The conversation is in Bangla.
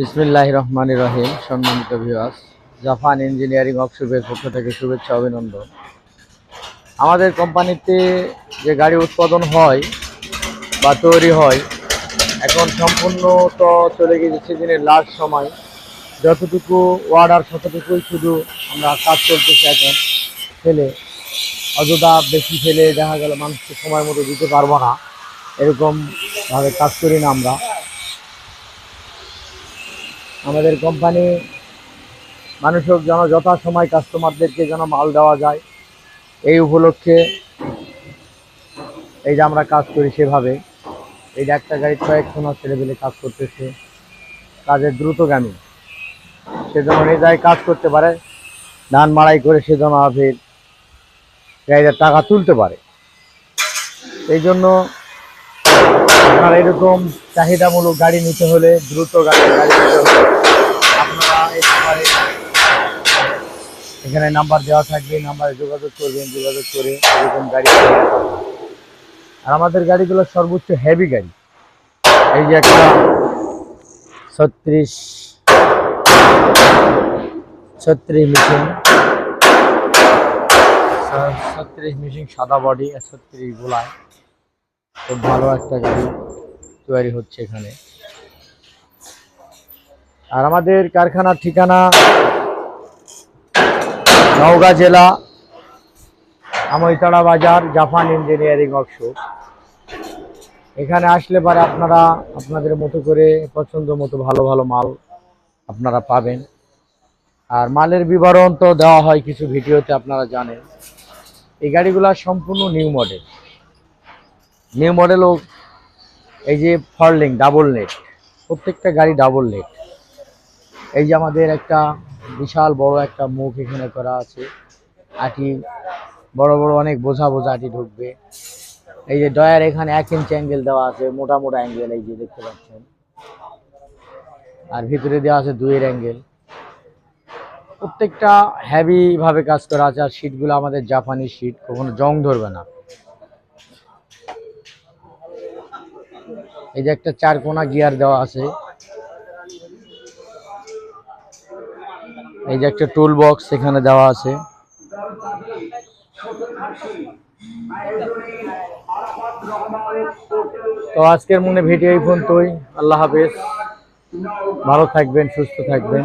বিসমিল্লাহ রহমান রহিম, সম্মানিত ভিউয়ার্স জাপান ইঞ্জিনিয়ারিং ওয়ার্কশপের পক্ষ থেকে শুভেচ্ছা, অভিনন্দন। আমাদের কোম্পানিতে যে গাড়ি উৎপাদন হয় বা তৈরি হয়, এখন সম্পূর্ণ তো চলে গেছে সিজনের লাস্ট সময়। যতটুকু অর্ডার ততটুকুই শুধু আমরা কাজ করতেছি এখন। ফেলে, অযথা বেশি ফেলে দেখা গেল, মানুষকে সময় মতো দিতে পারব না। এরকমভাবে কাজ করি না আমরা। আমাদের কোম্পানি মানুষের যেন যথাসময় কাস্টমারদেরকে যেন মাল দেওয়া যায়, এই উপলক্ষে এই যে আমরা কাজ করি সেভাবে, এই যে একটা গাড়ি কয়েকশো ছেলেপেলে কাজ করতেছে, কাজের দ্রুতগামী, সে যেন নিজেরাই কাজ করতে পারে, ধান মাড়াই করে সে যেন ফের গাড়িটার টাকা তুলতে পারে। এই জন্য আপনার এরকম চাহিদামূলক গাড়ি নিতে হলে দ্রুত গাড়ি গাড়ি নিতে হলে আপনারা এই নাম্বারে এখানে নাম্বার দেওয়া থাকবে নাম্বারে যোগাযোগ করবেন, যোগাযোগ করে এরকম গাড়ি আর আমাদের গাড়িগুলো সর্বোচ্চ হেভি গাড়ি। এই যে একটা ছত্রিশ ছত্রিশ মিশিং ছত্রিশ মিশিং সাদা বডি আর ছত্রিশ গোলায়। খুব ভালো একটা গাড়ি তৈরি হচ্ছে এখানে। আর আমাদের কারখানার ঠিকানা নওগাঁ জেলা আমইতাড়া বাজার জাপান ইঞ্জিনিয়ারিং ওয়ার্কশপ। এখানে আসলে পরে আপনারা আপনাদের মতো করে পছন্দ মতো ভালো ভালো মাল আপনারা পাবেন। আর মালের বিবরণ তো দেওয়া হয় কিছু ভিডিওতে, আপনারা জানেন। এই গাড়িগুলো সম্পূর্ণ নিউ মডেল। নিউ মডেলও এই যে ফরলিং ডাবল নেট প্রত্যেকটা গাড়ি ডাবল নেট এই যে আমাদের একটা বিশাল বড় একটা মুখ এখানে করা আছে। আটি, বড় বড় অনেক বোঝা বোঝা আটি ঢুকবে। এই যে ডয়ার এখানে এক ইঞ্চ অ্যাঙ্গেল দেওয়া আছে, মোটা মোটা অ্যাঙ্গেল এই যে দেখতে পাচ্ছেন। আর ভিতরে দেওয়া আছে দুইয়ের অ্যাঙ্গেল প্রত্যেকটা হ্যাভি ভাবে কাজ করা আছে, আর সিটগুলো আমাদের জাপানি সিট কখনো জং ধরবে না। এই যে একটা চার কোনা গিয়ার দেওয়া আছে। এই যে একটা টুল বক্স এখানে দেওয়া আছে। তো আজকের মনে ভিডিও এই ফোন তুই আল্লাহ হাফেজ। ভালো থাকবেন, সুস্থ থাকবেন।